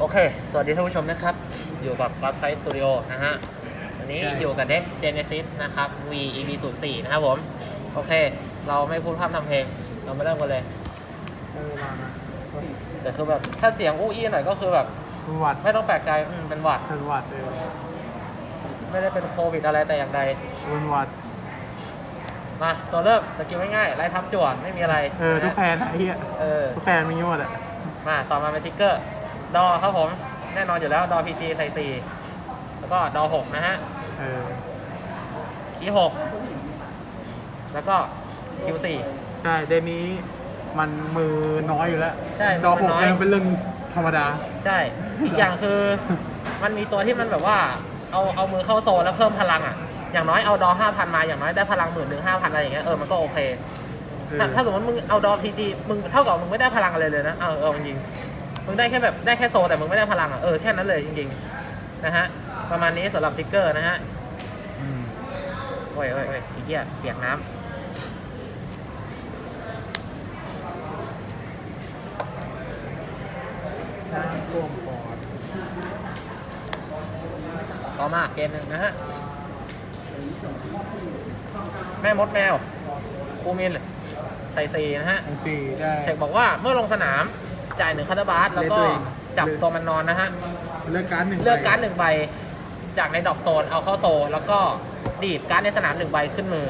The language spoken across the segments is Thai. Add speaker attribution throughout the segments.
Speaker 1: โอเค สวัสดีท่านผู้ชมนะครับ อยู่กับ God Price Studio นะฮะ วันนี้
Speaker 2: ใช่
Speaker 1: อยู่กับเด็ก Genesis นะครับ V EV 0 4นะครับผม โอเค เราไม่พูดพร่ำทำเพลง เรามาเริ่มกันเลย
Speaker 2: เออมานะ
Speaker 1: แต่คือแบบ ถ้าเสียงอู้อี้หน่อยก็คือแบบ
Speaker 2: เป็นหวัด
Speaker 1: ไม่ต้องแปลกใจอืมเป็นหวัด
Speaker 2: เป็นหวัดเออ
Speaker 1: ไม่ได้เป็นโควิดอะไรแต่อย่างใด
Speaker 2: เป็นหวัด
Speaker 1: มาตัวเริ่มสกิลง่ายๆไล่ทับจั่วไม่มีอะไร
Speaker 2: เออทุกแคนไอ้เหี้ย
Speaker 1: เออ
Speaker 2: ทุกแคนมีหมดอะ
Speaker 1: มาต่อมาเป็นทิกเกอร์ ดอครับผม แน่นอนอยู่แล้วดอ PG ใส่สี่แล้วก็ดอ6นะฮะ
Speaker 2: เออ
Speaker 1: คีหกแล้วก็คิวสี่
Speaker 2: ใช่เดนนี้มันมือน้อยอยู่แล้ว
Speaker 1: ใช่
Speaker 2: ดอก
Speaker 1: มื
Speaker 2: ห
Speaker 1: อกน้อย
Speaker 2: ยังเป็นเรื่องธรรมดา
Speaker 1: ใช่ อีกอย่างคือ มันมีตัวที่มันแบบว่า เอาเอามือเข้าโซนแล้วเพิ่มพลังอะ อย่างน้อยเอาดอห้าพันมา อย่างน้อยได้พลังหมื่นหนึ่งห้าพันอะไรอย่างเงี้ย เออ มันก็โอเค
Speaker 2: เออ
Speaker 1: ถ้าถ้าสมมติมึงเอาดอพีจีมึงเท่ากับมึงไม่ได้พลังอะไรเลยนะ เอาเออจริงๆ มึงได้แค่แบบได้แค่โซแต่มึงไม่ได้พลังอะเออแค่นั้นเลยจริงๆนะฮะประมาณนี้สำหรับทิกเกอร์นะฮะ
Speaker 2: อืม
Speaker 1: โอ้ยโอ้ยโอ้ยอีเหี้ยเปียกน้ำ
Speaker 2: น้ำท่วมปอด
Speaker 1: ต่อมาเกมหนึ่งนะฮะแม่มดแมว คูมินใส่สีนะฮะ
Speaker 2: อันสี่ได้
Speaker 1: เทคบอกว่าเมื่อลงสนาม จ่ายหนึ่งคาร์บาสแล้วก็
Speaker 2: เลือกตัวเอง
Speaker 1: จับตัวมันนอนนะฮะ
Speaker 2: เลือกการ์ดหนึ่ง
Speaker 1: เลือกการ์ด
Speaker 2: ใบ
Speaker 1: หนึ่งใบ จากในดอกโซนเอาเข้าโซนแล้วก็ดีดการ์ดในสนามหนึ่งใบขึ้นมือ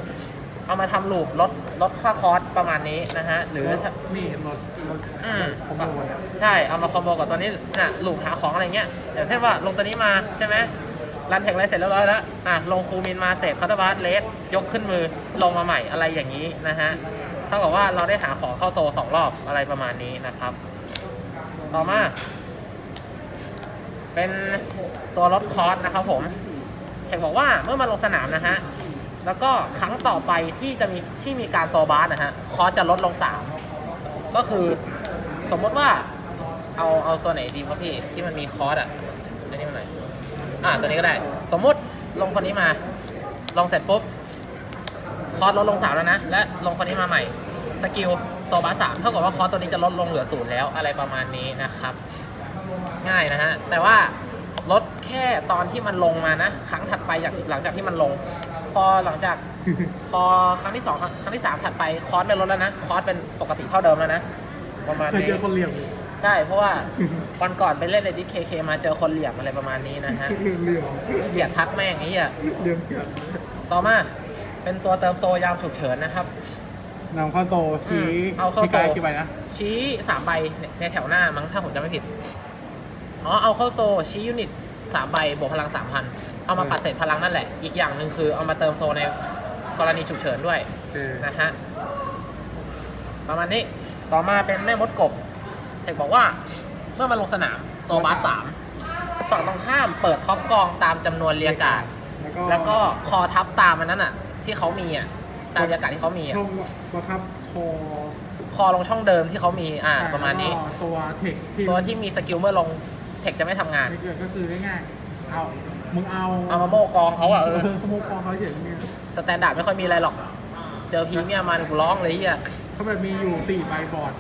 Speaker 1: เอามาทำลูปลดลดค่าคอสประมาณนี้นะฮะ หรือถ้า
Speaker 2: นี่หมดหมด
Speaker 1: อืม
Speaker 2: คอมโบเนี่ย
Speaker 1: ใช่ เอามาคอมโบกับตัวนี้น่ะลูกหาของอะไรเงี้ยอย่างเช่นว่าลงตัวนี้มาใช่ไหมรันแท็กอะไรเสร็จเรียบร้อยแล้วอะลงคูมินมาเสร็จคาร์บาสเลสยกขึ้นมือลงมาใหม่อะไรอย่างนี้นะฮะเท่ากับว่าเราได้หาของเข้าโซสองรอบอะไรประมาณนี้นะครับ ต่อมา เป็นตัวลดคอสนะครับผมเห็นบอกว่าเมื่อมาลงสนามนะฮะ แล้วก็ครั้งต่อไปที่จะมีที่มีการโซบาสนะฮะ คอสจะลดลงสามก็คือสมมติว่าเอาเอาตัวไหนดีวะพี่ที่มันมีคอร์สอะตัวนี้มันไหนอยอ่าตัวนี้ก็ได้ สมมติลงคนนี้มา ลงเสร็จปุ๊บ คอร์สลดลงสามแล้วนะ และลงคนนี้มาใหม่ สกิล โซบาสามเท่ากับว่าคอร์สตัวนี้จะลดลงเหลือศูนย์แล้วอะไรประมาณนี้นะครับ ง่ายนะฮะ แต่ว่าลดแค่ตอนที่มันลงมานะ ครั้งถัดไปจากหลังจากที่มันลง พอหลังจาก พอครั้งที่สองครั้งที่สามถัดไปคอร์สไม่ลดแล้วนะ คอร์สเป็นปกติเท่าเดิมแล้วนะ ประมาณ
Speaker 2: เคย
Speaker 1: นี้
Speaker 2: เจอคนเหลี่ยมอยู่
Speaker 1: ใช่ เพราะว่าวันก่อนไปเล่นในดิสเคเคมาเจอคนเหลี่ยมอะไรประมาณนี้นะฮะ
Speaker 2: เหลี่ยม
Speaker 1: ขี้เกียจทักแม่งนี้อะ
Speaker 2: เหลี่ยมจัด
Speaker 1: ต่อมาเป็นตัวเติมโซยามฉุกเฉินนะครับ
Speaker 2: นำเข้าโตชี้
Speaker 1: อืมเอาเข้า
Speaker 2: พี่กาย
Speaker 1: โต
Speaker 2: กี่ใบนะ
Speaker 1: ชี้สามใบในในแถวหน้ามั้งถ้าผมจำไม่ผิด อ๋อเอาเข้าโซชี้ยูนิตสามใบบวกพลังสามพันเอามาปัดเศษพลังนั่นแหละ อีกอย่างหนึ่งคือเอามาเติมโซในกรณีฉุกเฉินด้วย
Speaker 2: เออ
Speaker 1: นะฮะประมาณนี้ต่อมาเป็นแม่มดกบเอกบอกว่าเมื่อมาลงสนามโซบาสสามฝั่งตรงข้ามเปิดท็อปกองตามจำนวนเรียกการ์ด
Speaker 2: แล้วก็
Speaker 1: แล้วก็คอทับตามมันนั้นอะ ที่เขามีอะ ตามเรียกการ์ดที่เขามีอะ
Speaker 2: ช่องบังคับคอ
Speaker 1: คอลงช่องเดิมที่เขามีอ่าประมาณนี้
Speaker 2: แล้วก็ตัวเทคที่
Speaker 1: ตัวที่มีสกิลเมื่อลงเทคจะไม่ทำงาน
Speaker 2: ไม่เกิดก็คือง่ายๆเอามึงเอา
Speaker 1: เอามาโม่กองเขาอะเอ
Speaker 2: เอ
Speaker 1: อ
Speaker 2: อขโมยกองเขาเฉยเนี่ย
Speaker 1: สแตนดาร์ดไม่ค่อยมีอะไรหรอก เจอพีเมียมาเนี่ยกูร้องเลยเฮีย
Speaker 2: เขาแบบมีอยู่สี่ใบบอร์ด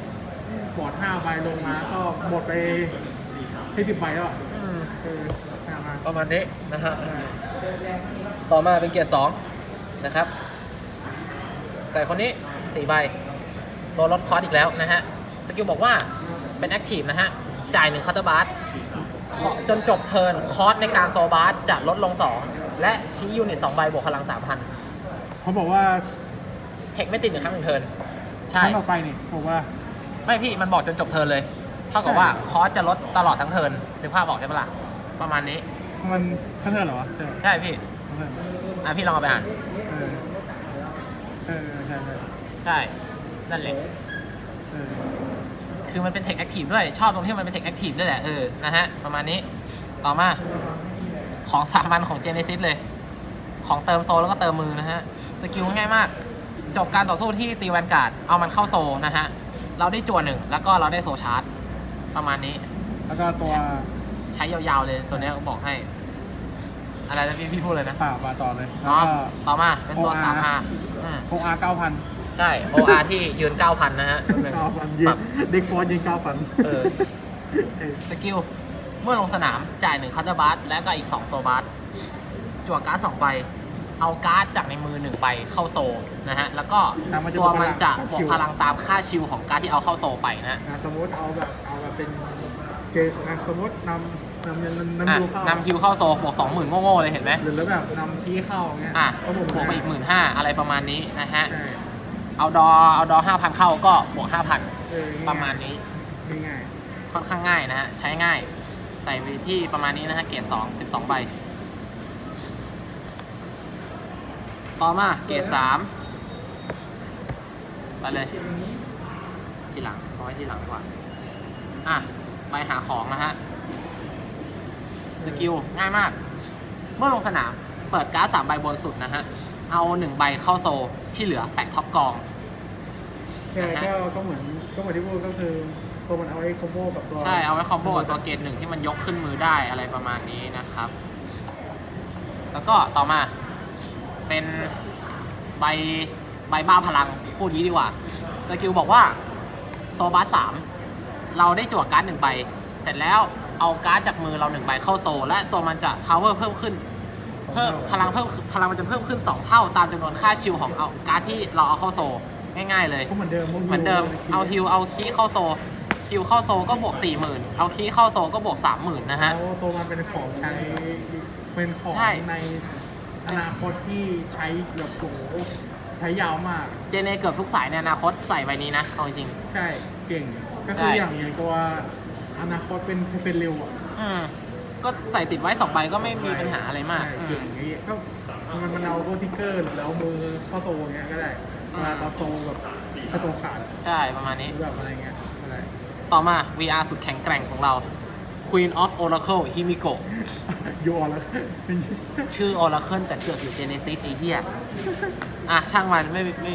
Speaker 2: บอร์ดห้าใบลงมาก็หมดไปที่สิบใบแล้วอะ
Speaker 1: อืม
Speaker 2: เออห้ามา
Speaker 1: ประมาณนี้นะฮะ ต่อมาเป็นเกียร์สองนะครับ ใส่คนนี้สี่ใบตัวลดคอร์สอีกแล้วนะฮะสกิลบอกว่าเป็นแอคทีฟนะฮะ จ่ายหนึ่งคาร์บาสจนจบเทิร์นคอร์สในการโซบาสจะลดลง 2 และชี้ยูนิต2ใบบวกพลัง 3,000
Speaker 2: เขาบอกว่า
Speaker 1: เทคไม่ติดหนึ่งครั้งหนึ่งเทิร์นใช่
Speaker 2: ครั้งต่อไปนี่บอกว่า
Speaker 1: ไม่พี่มันบอกจนจบเทิร์นเลยเท่ากับว่าคอร์สจะลดตลอดทั้งเทิร์นนึกภาพบอกได้ปะล่ะประมาณนี้
Speaker 2: มันท่านเธอเหรอวะใช่
Speaker 1: ใช่พี่
Speaker 2: ท่านเธอ
Speaker 1: อะพี่ลองเอาไปอ่าน
Speaker 2: เออ เออใช่ใช่
Speaker 1: ใช่นั่นแหละ
Speaker 2: เออ
Speaker 1: คือมันเป็นเทคแอคทีฟด้วย ชอบตรงที่มันเป็นเทคแอคทีฟด้วยแหละ เออ นะฮะ ประมาณนี้ ต่อมา ของสามัญของ Genesis เลย ของเติมโซลแล้วก็เติมมือนะฮะ สกิลง่ายมาก จบการต่อสู้ที่ตีแวนการ์ด เอามันเข้าโซลนะฮะ เราได้จั่วหนึ่ง แล้วก็เราได้โซชาร์จ ประมาณนี้
Speaker 2: แล้วก็ตัว
Speaker 1: ใช้ยาวๆเลย ตัวเนี้ยบอกให้ อะไรนะพี่พี่พูดเลยนะ
Speaker 2: ป่ามาต่อเลยแล้ว
Speaker 1: อ๋อ
Speaker 2: ก็
Speaker 1: ต่อมาเป็นตัว
Speaker 2: OR
Speaker 1: 3R อืม
Speaker 2: โคอาเก้าพัน
Speaker 1: ใช่ OR ที่ยืน 9,000 นะฮะ
Speaker 2: เก้าพันยื
Speaker 1: ปรั
Speaker 2: น
Speaker 1: บ
Speaker 2: เด็กฟอนยืนเก้าพัน
Speaker 1: เออ
Speaker 2: เออ
Speaker 1: สกิล เมื่อลงสนามจ่าย1คัตเตอร์บัสและก็อีก 2 โซบัสจั่วการ์ด2ใบ เอาการ์ดจากในมือ1ใบเข้าโซนะฮะ แล้วก็
Speaker 2: อะมันจะ
Speaker 1: ตัวมันจะ
Speaker 2: บบว
Speaker 1: ว
Speaker 2: ก
Speaker 1: ก
Speaker 2: พ
Speaker 1: พ
Speaker 2: ลั
Speaker 1: ลั
Speaker 2: ง
Speaker 1: งตามค่าชิลของการ์ดที่เอาเข้าโซไปนะ
Speaker 2: อะสมมติเอาแบบเอาแบบเป็นเกมอะสมมตินำ นำนำนำ
Speaker 1: อะ
Speaker 2: ยูเข้านำ
Speaker 1: ฮิวเข้าโซบวก20,000โง่ๆเลยเห็นไหม
Speaker 2: หรือแล้วแบบนำที่เข้าเงี้ย
Speaker 1: อะ
Speaker 2: ก็บวก
Speaker 1: บวกไปอีกหมื่นห้าอะไรประมาณนี้นะฮะ
Speaker 2: ใช่
Speaker 1: เอาดอเอาดอห้าพันเข้าก็บวกห้าพัน
Speaker 2: เออ
Speaker 1: ประมาณนี้
Speaker 2: ง่าย
Speaker 1: ค่อนข้างง่ายนะฮะ ใช้ง่าย ใส่ไปที่ประมาณนี้นะฮะ เกรดสองสิบสองใบ ต่อมาเกรดสามไปเลย ทีหลังเอาไว้ทีหลังดีกว่า อะ ไปหาของนะฮะ สกิลง่ายมาก เมื่อลงสนามเปิดการ์ดสามใบบนสุดนะฮะ เอาหนึ่งใบเข้าโซที่เหลือแปะท็อปกอง
Speaker 2: ๆใช่
Speaker 1: นะฮะ
Speaker 2: ก็ก็เหมือนก็เหมือนที่พูดก็คือตัวมันเอาไว้คอมโบกับตัว
Speaker 1: ใช่เอาไว้คอมโบกับตัวเกรดหนึ่งที่มันยกขึ้นมือได้อะไรประมาณนี้นะครับ แล้วก็ต่อมา เป็นใบใบบ้าพลังพูดงี้ดีกว่าสกิลบอกว่าโซบัสสามเราได้จั่วการ์ดหนึ่งใบ เสร็จแล้ว เอาการ์ดจากมือเราหนึ่งใบเข้าโซและตัวมันจะ power เพิ่มขึ้น เพิ่มพลังเพิ่มพลังมันจะเพิ่มขึ้น 2 เท่าตามจำนวนค่าชิลของเอาการ์ดที่เราเอาเข้าโซง่ายๆเลย
Speaker 2: ก็เหมือนเดิมพวก
Speaker 1: เหมือนเดิมเอาฮิวเอาคีเข้าโซฮิวเข้าโซก็บวก40,000เอาคีเข้าโซก็บวก30,000นะฮะ
Speaker 2: แล้วตัวมันเป็นของใช้เป็นของ
Speaker 1: ใช่
Speaker 2: ในอนาคตที่ใช้แบบโหใช้ยาวมาก
Speaker 1: เจเนเกือบทุกสายในอนาคตใส่ใบนี้นะเอาจริง
Speaker 2: ใช่เก่ง ก็คือ
Speaker 1: ใช่
Speaker 2: อย่างอย่างตัว อนาคตเป็นเป็นเร็วอะ
Speaker 1: ๆอืมก็ใส่ติดไว้2ใบก็ไม่มีปัญหาอะไรมาก
Speaker 2: ใช่
Speaker 1: อื
Speaker 2: เก่ง
Speaker 1: ม
Speaker 2: อย่างนี้ก็มันมันเอาโกทิกเกอร์หรือเอามือเข้าโตอย่างเงี้ยก็ได้เวลาตอนโตแบบถ้าโตขาด
Speaker 1: ใช่ประมาณ
Speaker 2: ห
Speaker 1: นี้
Speaker 2: รือแบบอะไรเงี้ยอะไร
Speaker 1: ต่อมา VR สุดแข็งแกร่งของเรา Queen of Oracle Himiko
Speaker 2: โยนแล้วเป็น
Speaker 1: ชื่อ Oracle แต่เสือกอยู่ Genesis ไอ้เหี้ยอะ ช่างมันไม่ไม่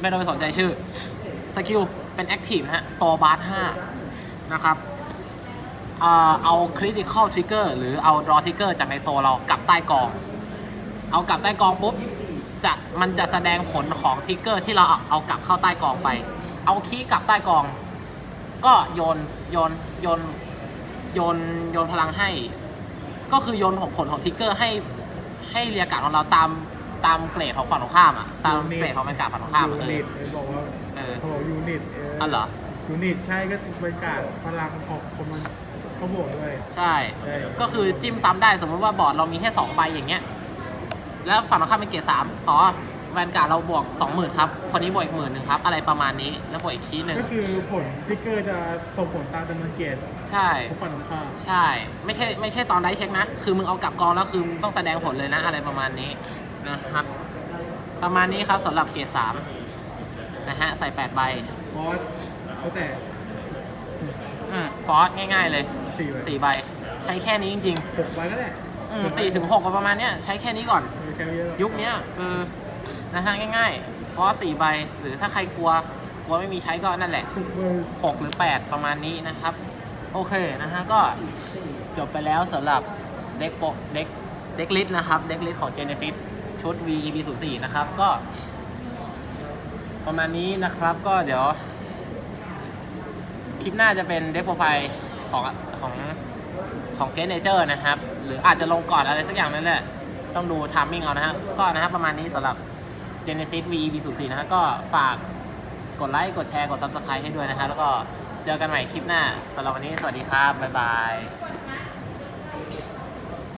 Speaker 1: ไม่ต้องไปสนใจชื่อ สกิลเป็น Active นะฮะโซบาร์5นะครับ เอ่อเอา Critical Trigger หรือเอา Draw Trigger จากในโซเรากลับใต้กอง เอากลับใต้กองปุ๊บจะมันจะแสดงผลของทริกเกอร์ที่เราเอาเอากลับเข้าใต้กองไป เอาคีย์กลับใต้กอง ก็โยนโยนโยนโยนโยนพลังให้ ก็คือโยนของผลของทริกเกอร์ให้ให้เรียกการดของเราตามตามเกรดของฝั่งตรงข้ามอะตามเกรดของบรรยากาศฝั่งตรงข้ามอะ
Speaker 2: ยู
Speaker 1: เอ
Speaker 2: นิ
Speaker 1: อ
Speaker 2: ตบอกว่า
Speaker 1: เออ
Speaker 2: เขาบอกยูนิตเออ
Speaker 1: อ๋อเหรอ
Speaker 2: ยูนิตใช่ก็บรรยากาศพลังของคนมัน เขาบวกด้วย
Speaker 1: ใช่
Speaker 2: ใช่
Speaker 1: ก็คือจิ้มซ้ำได้สมมติว่าบอร์ดเรามีแค่2ใบอย่างเงี้ย แล้วฝั่งตรงข้ามเป็นเกรดสามอ๋อแวนการ์ดเราบวก20,000ครับ คนนี้บวกอีกหมื่นหนึ่งครับ อะไรประมาณนี้ แล้วบวกอีกคีย์หนึ่ง
Speaker 2: ก็คือผลทิกเกอร์จะส่งผลตามจำนวนเกต
Speaker 1: ใช่
Speaker 2: ของฝั่งตรงข้าม
Speaker 1: ใช่ ไม่ใช่ไม่ใช่ตอนได้เช็คนะ คือมึงเอากลับกองแล้วคือมึงต้องแสดงผลเลยนะ อะไรประมาณนี้นะครับ ประมาณนี้ครับสำหรับเกรดสามนะฮะ ใส่8ใบ
Speaker 2: บอสเขาแต่
Speaker 1: อืม ฟอสง่ายๆเลย
Speaker 2: สี่ใบ
Speaker 1: 4ใบ ใช้แค่นี้จริง
Speaker 2: หกใบก็ได้
Speaker 1: ๆอืมสี่ถึงหกก็ประมาณเนี้ยใช้แค่นี้ก่อน
Speaker 2: ไม่ใช่เยอะหรอก
Speaker 1: ยุคเนี้ยคือนะฮะง่ายๆฟอสสี่ใบ หรือถ้าใครกลัวกลัวไม่มีใช้ก็นั่นแหละ
Speaker 2: หกใบ
Speaker 1: 6 หรือ 8 ประมาณนี้นะครับ โอเคนะฮะก็จบไปแล้วสำหรับเด็กโปเด็กเด็กลิสนะครับเด็กลิสของ Genesis ชุด VEB 0 4 นะครับ ก็ ประมาณนี้นะครับก็เดี๋ยว คลิปหน้าจะเป็นเด็กโปรไฟล์ของของของเกสเนเจอร์นะครับ หรืออาจจะลงก่อนอะไรสักอย่างนั่นแหละ ต้องดูทามมิ่งเอานะฮะ ก็นะครับประมาณนี้สำหรับ Genesis V V 0 4นะฮะ ก็ฝากกดไลค์ กดแชร์ กด Subscribe ให้ด้วยนะฮะ แล้วก็เจอกันใหม่คลิปหน้าสำหรับวันนี้ สวัสดีครับ บ๊ายบาย